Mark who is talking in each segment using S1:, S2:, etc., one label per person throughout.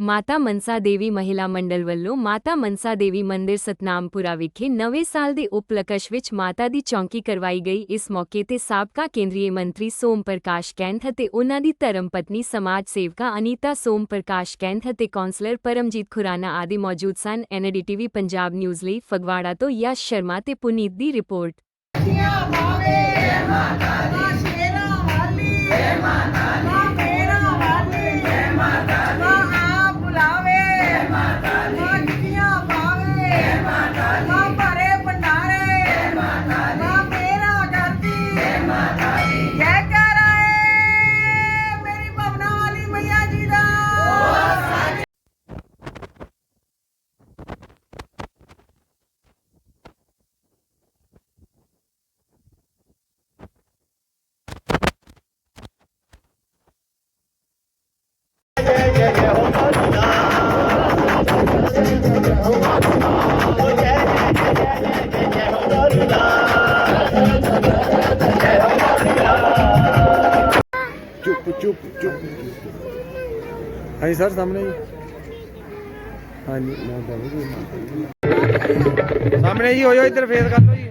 S1: ਮਾਤਾ ਮਨਸਾ ਦੇਵੀ ਮਹਿਲਾ ਮੰਡਲ ਵੱਲੋਂ ਮਾਤਾ ਮਨਸਾ ਦੇਵੀ ਮੰਦਿਰ ਸਤਨਾਮਪੁਰਾ ਵਿਖੇ ਨਵੇਂ ਸਾਲ ਦੇ ਉਪਲਕਸ਼ ਵਿੱਚ ਮਾਤਾ ਦੀ ਚੌਂਕੀ ਕਰਵਾਈ ਗਈ। ਇਸ ਮੌਕੇ ਤੇ ਸਾਬਕਾ ਕੇਂਦਰੀ ਮੰਤਰੀ ਸੋਮ ਪ੍ਰਕਾਸ਼ ਕੈਂਥ ਅਤੇ ਉਹਨਾਂ ਦੀ ਧਰਮ ਪਤਨੀ, ਸਮਾਜ ਸੇਵਕਾ ਅਨੀਤਾ ਸੋਮ ਪ੍ਰਕਾਸ਼ ਕੈਂਥ ਅਤੇ ਕੌਂਸਲਰ ਪਰਮਜੀਤ ਖੁਰਾਨਾ ਆਦਿ ਮੌਜੂਦ ਸਨ। ਐਨਡੀਟੀਵੀ ਪੰਜਾਬ ਨਿਊਜ਼ ਲਈ ਫਗਵਾੜਾ ਤੋਂ ਯਸ਼ ਸ਼ਰਮਾ ਤੇ ਪੁਨੀਤ ਦੀ ਰਿਪੋਰਟ।
S2: ਹਾਂਜੀ ਸਰ ਸਾਹਮਣੇ ਜੀ ਹਾਂਜੀ ਮੈਂ ਦੱਸ ਜੀ ਸਾਹਮਣੇ ਜੀ ਹੋ ਜਾਓ ਇੱਧਰ ਫੇਸ ਕਰ ਲਓ ਜੀ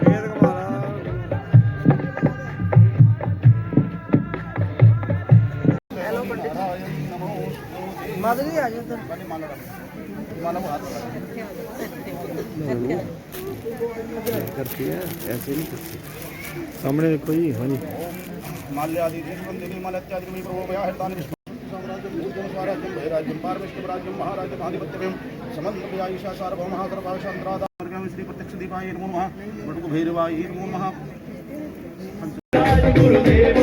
S2: ਫੇਸ ਘਮਾਰਾ ਮਾਦਰ ਜੀ ਆ ਜਾਓ ਇੱਧਰ करती है ऐसे नहीं करती सामने देखो जी हाँ जी
S3: హిమాలయాది దేశబంధిని హిమాలత్యాది ప్రభు మయా హృదాని విష్ణు సామ్రాజ్యం భూజన స్వరాజ్యం భైరాజ్యం పార్విష్ఠం రాజ్యం మహారాజ్యం ఆధిపత్యం
S4: సమన్వయ ఈశా సార్వభౌమ సర్వాశాంతరాధ మార్గం శ్రీ ప్రత్యక్ష
S5: దీపాయ నమో మహా బడుగు భైరవాయ నమో మహా గురుదేవ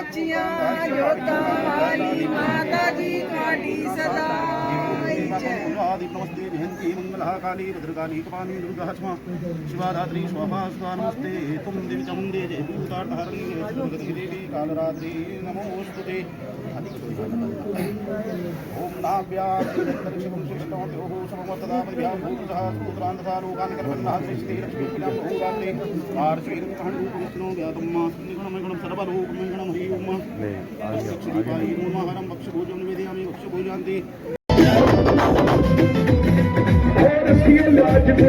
S5: ਮਾਈ ਮੇਰੀ ਸੱਚੀਆਂ ਜੋਤਾਂ ਵਾਲੀ ਮਾਤਾ ਜੀ ਤੁਹਾਡੀ ਸਦਾ ਜੈ
S3: आदि नमस्ते विहन्ति मङ्गलः काली भद्रकाली कपाली दुर्गा स्म शिवाधात्री स्वाहा स्वाहा नमस्ते तुम देवी चामुण्डे जय भूतार्थहरणी जगति देवी कालरात्रि नमोऽस्तु ते ॐ नाभ्यात्रिशिवं शिष्टमत्योः सममतदापद्भ्यां भूतसः सूत्रान्तसा लोकान् कर्मन्नः सृष्टि लक्ष्मीपीडां बहुगात्रे पार्श्वेरुपहण्डूपविष्णो ज्ञातं मास्ति गुणमगुणं सर्वलोकमङ्गलं हरि ओम् श्रीपाहि नमः वक्षभोजं निवेदयामि वक्षभोजान्ति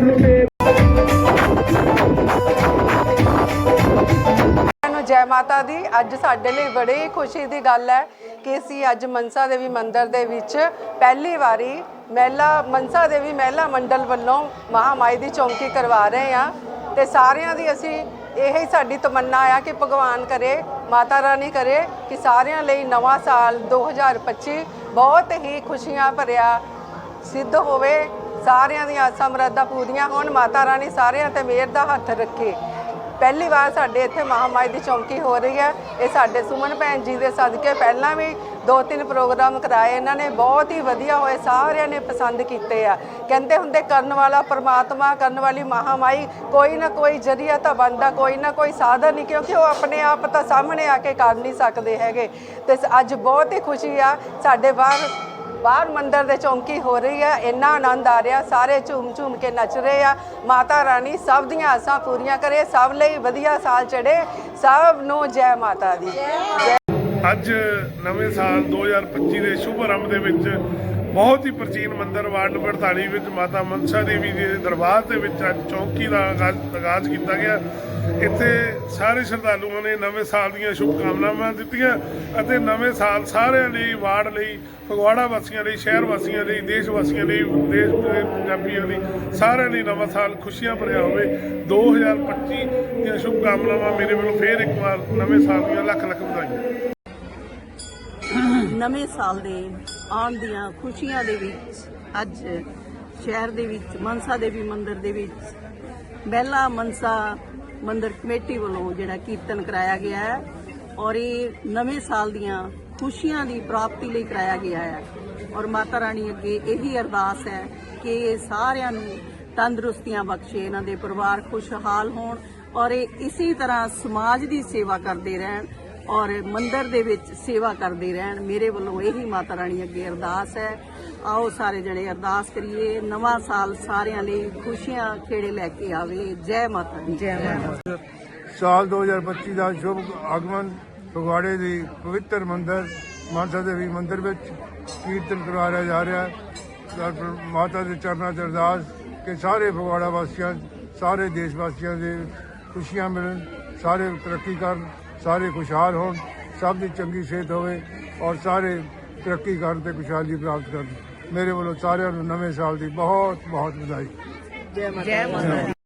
S6: ਨੂੰ ਜੈ ਮਾਤਾ ਦੀ। ਅੱਜ ਸਾਡੇ ਲਈ ਬੜੀ ਖੁਸ਼ੀ ਦੀ ਗੱਲ ਹੈ ਕਿ ਅਸੀਂ ਅੱਜ ਮਨਸਾ ਦੇਵੀ ਮੰਦਿਰ ਦੇ ਵਿੱਚ ਪਹਿਲੀ ਵਾਰੀ ਮਹਿਲਾ, ਮਨਸਾ ਦੇਵੀ ਮਹਿਲਾ ਮੰਡਲ ਵੱਲੋਂ ਮਹਾਮਾਈ ਦੀ ਚੌਂਕੀ ਕਰਵਾ ਰਹੇ ਹਾਂ ਤੇ ਸਾਰਿਆਂ ਦੀ ਅਸੀਂ ਇਹ ਹੀ ਸਾਡੀ ਤਮੰਨਾ ਆ ਕਿ ਭਗਵਾਨ ਕਰੇ, ਮਾਤਾ ਰਾਣੀ ਕਰੇ ਕਿ ਸਾਰਿਆਂ ਲਈ ਨਵਾਂ ਸਾਲ 2025 ਬਹੁਤ ਹੀ ਖੁਸ਼ੀਆਂ ਭਰਿਆ ਸਿੱਧ ਹੋਵੇ। ਸਾਰਿਆਂ ਦੀਆਂ ਆਸਾਂ ਮੁਰਾਦਾਂ ਪੂਰੀਆਂ ਹੋਣ, ਮਾਤਾ ਰਾਣੀ ਸਾਰਿਆਂ ਤੇ ਮਿਹਰ ਦਾ ਹੱਥ ਰੱਖੇ। ਪਹਿਲੀ ਵਾਰ ਸਾਡੇ ਇੱਥੇ ਮਹਾਮਾਈ ਦੀ ਚੌਂਕੀ ਹੋ ਰਹੀ ਹੈ। ਇਹ ਸਾਡੇ ਸੁਮਨ ਭੈਣ ਜੀ ਦੇ ਸਦਕੇ ਪਹਿਲਾਂ ਵੀ ਦੋ ਤਿੰਨ ਪ੍ਰੋਗਰਾਮ ਕਰਾਏ ਇਹਨਾਂ ਨੇ। ਬਹੁਤ ਹੀ ਵਧੀਆ ਹੋਏ, ਸਾਰਿਆਂ ਨੇ ਪਸੰਦ ਕੀਤੇ ਆ। ਕਹਿੰਦੇ ਹੁੰਦੇ, ਕਰਨ ਵਾਲਾ ਪਰਮਾਤਮਾ, ਕਰਨ ਵਾਲੀ ਮਹਾਮਾਈ ਕੋਈ ਨਾ ਕੋਈ ਜਰੀਆ ਤਾਂ ਬਣਦਾ, ਕੋਈ ਨਾ ਕੋਈ ਸਾਧਨ ਨਹੀਂ ਕਿਉਂਕਿ ਉਹ ਆਪਣੇ ਆਪ ਤਾਂ ਸਾਹਮਣੇ ਆ ਕੇ ਕਰ ਨਹੀਂ ਸਕਦੇ ਹੈਗੇ। ਤੇ ਅੱਜ ਬਹੁਤ ਹੀ ਖੁਸ਼ੀ ਆ, ਸਾਡੇ ਬਾਹਰ ਬਾਹਰ ਮੰਦਰ ਦੇ ਚੌਂਕੀ ਹੋ ਰਹੀ ਹੈ, ਇੰਨਾ ਆਨੰਦ ਆ ਰਿਹਾ, ਸਾਰੇ ਝੂਮ ਝੂਮ ਕੇ ਨੱਚ ਰਹੇ ਆ। ਮਾਤਾ ਰਾਣੀ ਸਭ ਦੀਆਂ ਆਸਾਂ ਪੂਰੀਆਂ ਕਰੇ, ਸਭ ਲਈ ਵਧੀਆ ਸਾਲ ਚੜੇ ਸਭ ਨੂੰ ਜੈ ਮਾਤਾ ਦੀ।
S7: ਅੱਜ ਨਵੇਂ ਸਾਲ 2025 ਦੇ ਸ਼ੁਭ ਆਰੰਭ ਦੇ ਵਿੱਚ ਬਹੁਤ ਹੀ ਪ੍ਰਾਚੀਨ ਮੰਦਿਰ ਵਾਰਡ ਨੰਬਰ 48 ਵਿੱਚ ਮਾਤਾ ਮਨਸਾ ਦੇਵੀ ਜੀ ਦੇ ਦਰਬਾਰ ਦੇ ਵਿੱਚ ਅੱਜ ਚੌਂਕੀ ਦਾ ਆਗਾਜ਼ ਕੀਤਾ ਗਿਆ। ਇੱਥੇ ਸਾਰੇ ਸ਼ਰਧਾਲੂਆਂ ਨੇ ਨਵੇਂ ਸਾਲ ਦੀਆਂ ਸ਼ੁਭ ਕਾਮਨਾਵਾਂ ਦਿੱਤੀਆਂ ਅਤੇ ਨਵੇਂ ਸਾਲ ਸਾਰਿਆਂ ਲਈ, ਵਾਰਡ ਲਈ, ਫਗਵਾੜਾ ਵਾਸੀਆਂ ਲਈ, ਸ਼ਹਿਰ ਵਾਸੀਆਂ ਲਈ, ਦੇਸ਼ ਵਾਸੀਆਂ ਲਈ, ਦੇਸ਼ ਦੇ ਪੰਜਾਬੀਆਂ ਲਈ ਸਾਰਿਆਂ ਲਈ ਨਵਾਂ ਸਾਲ ਖੁਸ਼ੀਆਂ ਭਰਿਆ ਹੋਵੇ। 2025 ਦੀਆਂ ਸ਼ੁਭ ਕਾਮਨਾਵਾਂ ਮੇਰੇ ਵੱਲੋਂ ਫੇਰ ਇੱਕ ਵਾਰ ਨਵੇਂ ਸਾਲ ਦੀਆਂ ਲੱਖ ਲੱਖ ਵਧਾਈਆਂ।
S8: ਨਵੇਂ ਸਾਲ ਦੇ ਆਉਣ ਦੀਆਂ ਖੁਸ਼ੀਆਂ ਦੇ ਵਿੱਚ, ਅੱਜ
S5: ਸ਼ਹਿਰ ਦੇ ਵਿੱਚ, ਮਨਸਾ ਦੇਵੀ ਮੰਦਿਰ ਦੇ ਵਿੱਚ, ਬਹਿਲਾ ਮਨਸਾ ਮੰਦਿਰ ਕਮੇਟੀ ਵੱਲੋਂ ਜਿਹੜਾ ਕੀਰਤਨ ਕਰਾਇਆ ਗਿਆ ਹੈ ਔਰ ਇਹ ਨਵੇਂ ਸਾਲ ਦੀਆਂ ਖੁਸ਼ੀਆਂ ਦੀ ਪ੍ਰਾਪਤੀ ਲਈ ਕਰਾਇਆ ਗਿਆ ਹੈ। ਔਰ ਮਾਤਾ ਰਾਣੀ ਅੱਗੇ ਇਹੀ ਅਰਦਾਸ ਹੈ ਕਿ ਇਹ ਸਾਰਿਆਂ ਨੂੰ ਤੰਦਰੁਸਤੀਆਂ ਬਖਸ਼ੇ, ਇਹਨਾਂ ਦੇ ਪਰਿਵਾਰ ਖੁਸ਼ਹਾਲ ਹੋਣ ਔਰ ਇਹ ਇਸੇ ਤਰ੍ਹਾਂ ਸਮਾਜ ਦੀ ਸੇਵਾ ਕਰਦੇ ਰਹਿਣ। ਔਰ ਮੰਦਿਰ ਦੇ ਵਿੱਚ ਸੇਵਾ ਕਰਦੇ ਰਹਿਣ। ਮੇਰੇ ਵੱਲੋਂ ਇਹੀ ਮਾਤਾ ਰਾਣੀ ਅੱਗੇ ਅਰਦਾਸ ਹੈ। ਆਓ ਸਾਰੇ ਜਣੇ ਅਰਦਾਸ ਕਰੀਏ। ਨਵਾਂ ਸਾਲ ਸਾਰਿਆਂ ਲਈ ਖੁਸ਼ੀਆਂ ਖੇੜੇ ਲੈ ਕੇ ਆਵੇ। ਜੈ ਮਾਤਾ ਦੀ। ਜੈ ਮਾਤਾ
S8: ਸਾਲ 2025 ਦਾ ਸ਼ੁਭ ਆਗਮਨ ਫਗਵਾੜੇ ਦੀ ਪਵਿੱਤਰ ਮੰਦਿਰ ਮਾਨਸਾ ਦੇਵੀ ਮੰਦਿਰ ਵਿੱਚ ਕੀਰਤਨ ਕਰਵਾਇਆ ਜਾ ਰਿਹਾ ਹੈ। ਮਾਤਾ ਦੇ ਚਰਨਾਂ 'ਚ ਅਰਦਾਸ ਕਿ ਸਾਰੇ ਫਗਵਾੜਾ ਵਾਸੀਆਂ ਸਾਰੇ ਦੇਸ਼ ਵਾਸੀਆਂ ਦੇ ਖੁਸ਼ੀਆਂ ਮਿਲਣ ਸਾਰੇ ਤਰੱਕੀ ਕਰਨ। ਸਾਰੇ ਖੁਸ਼ਹਾਲ ਹੋਣ, ਸਭ ਦੀ ਚੰਗੀ ਸਿਹਤ ਹੋਵੇ ਔਰ ਸਾਰੇ ਤਰੱਕੀ ਕਰਨ ਤੇ ਖੁਸ਼ਹਾਲੀ ਪ੍ਰਾਪਤ ਕਰਨ। ਮੇਰੇ ਵੱਲੋਂ ਸਾਰਿਆਂ ਨੂੰ ਨਵੇਂ ਸਾਲ ਦੀ ਬਹੁਤ ਬਹੁਤ ਵਧਾਈ।
S5: ਜੈ ਮਾਤਾ